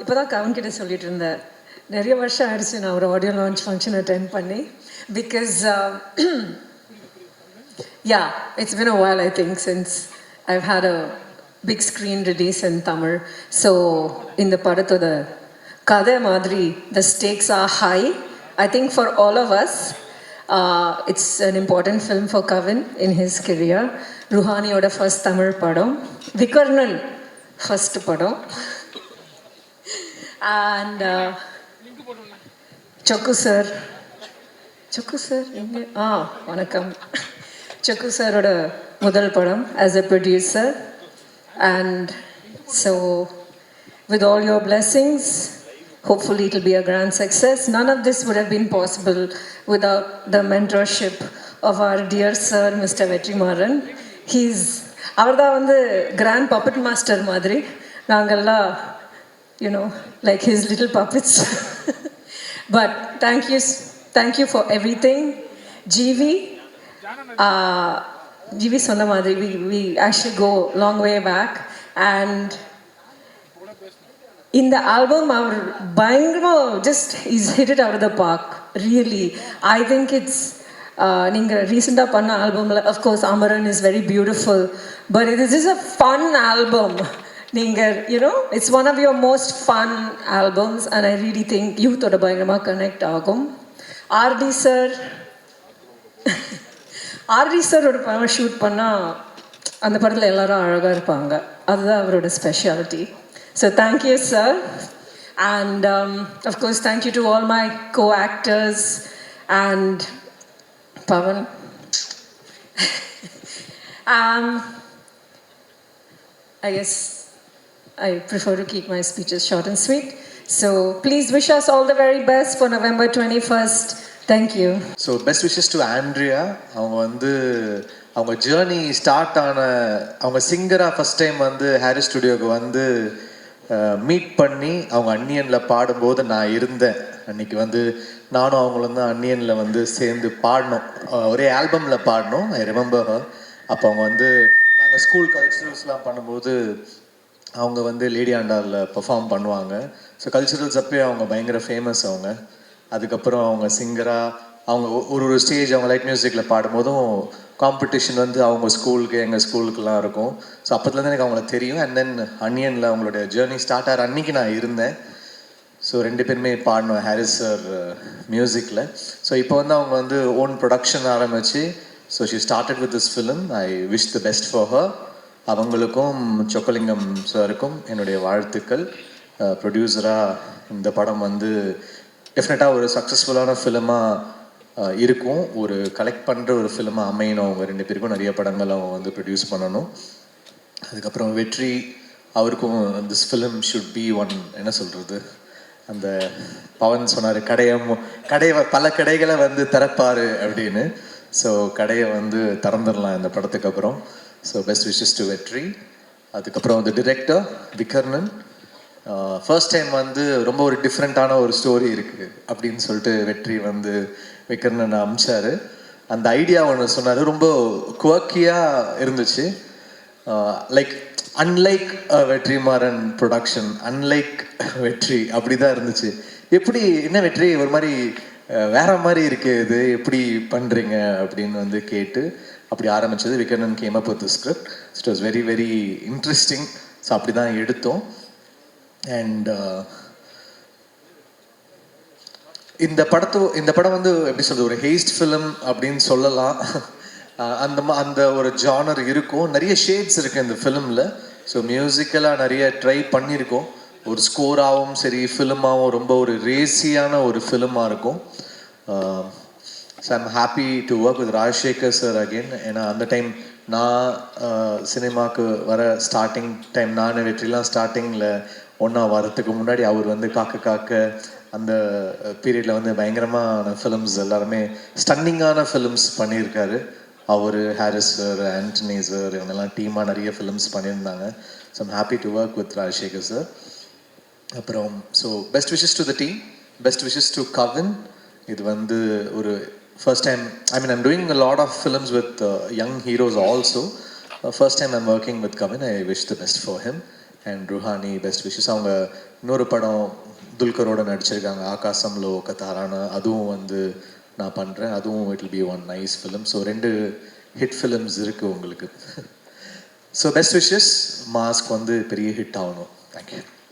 இப்போ தான் கவன் கிட்ட சொல்லிட்டு இருந்தேன். நிறைய வருஷம் ஆயிடுச்சு நான் ஒரு ஆடியோ லான்ச் ஃபங்க்ஷன் அட்டென்ட் பண்ணி. Because yeah it's been a while I think since I've had a big screen release in Tamil so இந்த படத்தோட கதை மாதிரி the stakes are high I think for all of us it's an important film for Kavin in his career ருஹானியோட first Tamil படம் Vikarnan first படம் and Chokku sir Chokku sir எங்க ஆ வணக்கம் சொக்கு சாரோட முதல் படம் as a producer and so with all your blessings, hopefully it will be a grand success. None of this would have been possible without the mentorship of our dear sir, Mr. Vetrimaran. He's அவர் தான் வந்து grand puppet master மாதிரி நாங்கள்லாம் you know like his little puppets but thank you thank you for everything GV GV சொன்ன மாதிரி we we actually go long way back and இந்த album அவர் பயங்கரமாக just is hit it out the park really I think it's நீங்கள் ரீசெண்டாக பண்ண ஆல்பமில் of course Amaran is very beautiful but இது is a fun album நீங்கள் you know it's one of your most fun albums and I really think யூத்தோட பயங்கரமாக connect ஆகும். RT sir RT சாரோட படம் shoot பண்ணால் அந்த படத்தில் எல்லாரும் அழகாக இருப்பாங்க. அதுதான் அவரோட speciality so thank you sir and of course thank you to all my co actors and Pavan I guess I prefer to keep my speeches short and sweet. So please wish us all the very best for November 21st. Thank you. So best wishes to Andrea அவங்க வந்து அவங்க journey start ஆன அவங்க சிங்கராக first time வந்து Harry ஸ்டுடியோவுக்கு வந்து meet பண்ணி அவங்க அன்னியனில் பாடும்போது நான் இருந்தேன் அன்னைக்கு வந்து நானும் அவங்களும் தான் அன்னியனில் வந்து சேர்ந்து பாடினோம் ஒரே ஆல்பமில் பாடினோம் ஐ ரிமெம்பர் அப்போ அவங்க வந்து நாங்கள் ஸ்கூல் கல்ச்சுரல்ஸ்லாம் பண்ணும்போது அவங்க வந்து லேடி ஆண்டாரில் பெர்ஃபார்ம் பண்ணுவாங்க. ஸோ கல்ச்சுரல்ஸ் அப்பயே அவங்க பயங்கர ஃபேமஸ் அவங்க. அதுக்கப்புறம் அவங்க சிங்கராக அவங்க ஒரு ஒரு ஸ்டேஜ் அவங்க லைட் மியூசிக்கில் பாடும்போதும் காம்படிஷன் வந்து அவங்க ஸ்கூலுக்கு எங்கள் ஸ்கூலுக்குலாம் இருக்கும். ஸோ அப்போதுலேருந்து எனக்கு அவங்கள தெரியும். அண்ட் தென் அன்னியனில் அவங்களுடைய ஜேர்னி ஸ்டார்ட் ஆகிற அன்னைக்கு நான் இருந்தேன். ஸோ ரெண்டு பேருமே பாடினோம் ஹாரிஸ் சார் மியூசிக்கில் ஸோ இப்போ வந்து அவங்க வந்து ஓன் ப்ரொடக்ஷன் ஆரம்பிச்சு so she started with this film I wish the best for her அவங்களுக்கும் சொக்கலிங்கம் சாருக்கும் என்னுடைய வாழ்த்துக்கள். ப்ரொடியூசராக இந்த படம் வந்து டெஃபினட்டாக ஒரு சக்ஸஸ்ஃபுல்லான ஃபிலிமாக இருக்கும். ஒரு கலெக்ட் பண்ணுற ஒரு ஃபிலிமாக அமையணும். அவங்க ரெண்டு பேருக்கும் நிறைய படங்கள் அவங்க வந்து ப்ரொடியூஸ் பண்ணணும். அதுக்கப்புறம் வெற்றி அவருக்கும் this film should be one என்ன சொல்கிறது அந்த பவன் சொன்னார் கடையை கடை கடையை வ- பல கடைகளை வந்து திறப்பார் அப்படின்னு. ஸோ கடையை வந்து திறந்துடலாம் இந்த படத்துக்கு அப்புறம். ஸோ பெஸ்ட் விஷஸ் டு வெற்றி. அதுக்கப்புறம் வந்து டிரெக்டர் விகர்ணன் ஃபர்ஸ்ட் டைம் வந்து ரொம்ப ஒரு டிஃப்ரெண்ட்டான ஒரு ஸ்டோரி இருக்குது அப்படின்னு சொல்லிட்டு வெற்றி வந்து விகர்ணன் அமிச்சாரு. அந்த ஐடியா ஒன்று சொன்னார். ரொம்ப குவக்கியாக இருந்துச்சு. Uh, like unlike Vetrimaran production unlike Vetri அப்படி தான் இருந்துச்சு. எப்படி என்ன வெற்றி? ஒரு மாதிரி uh, வேற மாதிரி இருக்கு இது. எப்படி பண்ணுறீங்க அப்படின்னு வந்து கேட்டு அப்படி ஆரம்பிச்சது Vikarnan came up with script it was very very interesting so அப்படி தான் எடுத்தோம் அண்ட் uh, இந்த படத்து இந்த படம் வந்து எப்படி சொல்றது ஒரு ஹேஸ்ட் ஃபிலிம் அப்படின்னு சொல்லலாம். அந்த அந்த ஒரு ஜானர் இருக்கும். நிறைய ஷேட்ஸ் இருக்கு இந்த ஃபிலிமில் ஸோ மியூசிக்கலாக நிறைய ட்ரை பண்ணியிருக்கோம். ஒரு ஸ்கோராகவும் சரி ஃபிலிமாகவும் ரொம்ப ஒரு ரேசியான ஒரு ஃபிலிமாக இருக்கும். Uh, so I'm happy to work with Rajasekar sir again ஏன்னா அந்த டைம் நான் சினிமாவுக்கு வர ஸ்டார்டிங் டைம் நான் வெற்றிலாம் ஸ்டார்டிங்கில் ஒன்றா வரத்துக்கு முன்னாடி அவர் வந்து காக்க காக்க அந்த பீரியடில் வந்து பயங்கரமான ஃபிலிம்ஸ் எல்லாருமே ஸ்டன்னிங்கான ஃபிலிம்ஸ் பண்ணியிருக்காரு. அவர் ஹாரிஸ் சார் ஆண்டனி சார் இவங்கெல்லாம் டீமாக நிறைய ஃபிலிம்ஸ் பண்ணியிருந்தாங்க. So I'm happy to work with Rajasekar sir அப்புறம் so best wishes to the team best wishes to Kavin இது வந்து ஒரு first time I mean I'm doing lot of films with young heroes also first time I'm working with Kavin I wish the best for him and Ruhani best wishes அவங்க இன்னொரு படம் துல்கரோட நடிச்சிருக்காங்க. ஆகாசம்லோ கத்தாரான அதுவும் வந்து நான் பண்ணுறேன் அதுவும் it be one nice film so ரெண்டு ஹிட் ஃபிலிம்ஸ் இருக்குது உங்களுக்கு. ஸோ பெஸ்ட் விஷஸ் மாஸ்க் வந்து பெரிய ஹிட் ஆகணும்.